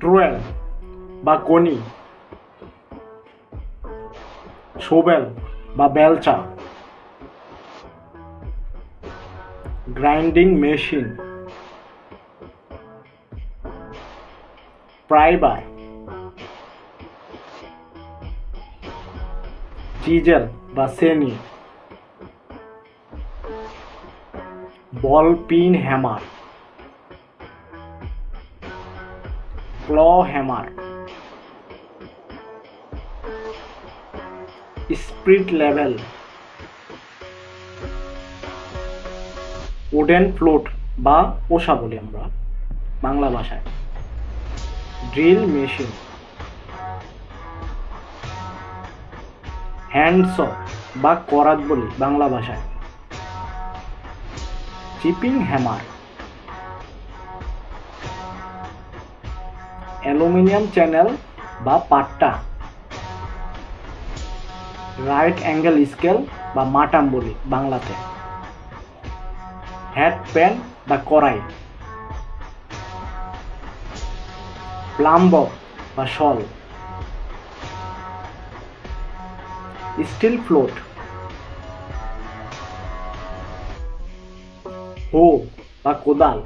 ট্রুয়েল বা কনি, শোবেল বা বেলচা, গ্রাইন্ডিং মেশিন, প্রাইবার চিজেল বা সেনি ball pin hammer. Claw hammer. Speed level. Wooden float বা পোষা বলি আমরা বাংলা ভাষায়। Drill machine. হ্যান্ডস বা করাত বলি বাংলা ভাষায়। Chipping hammer. অ্যালুমিনিয়াম চ্যানেল বা পাট্টা। রাইট অ্যাঙ্গেল স্কেল বা মাটাম বলি বাংলাতে। হ্যাট প্যান বা কড়াই। প্লাম্ব বা শল। Still float. হো বা কোদাল।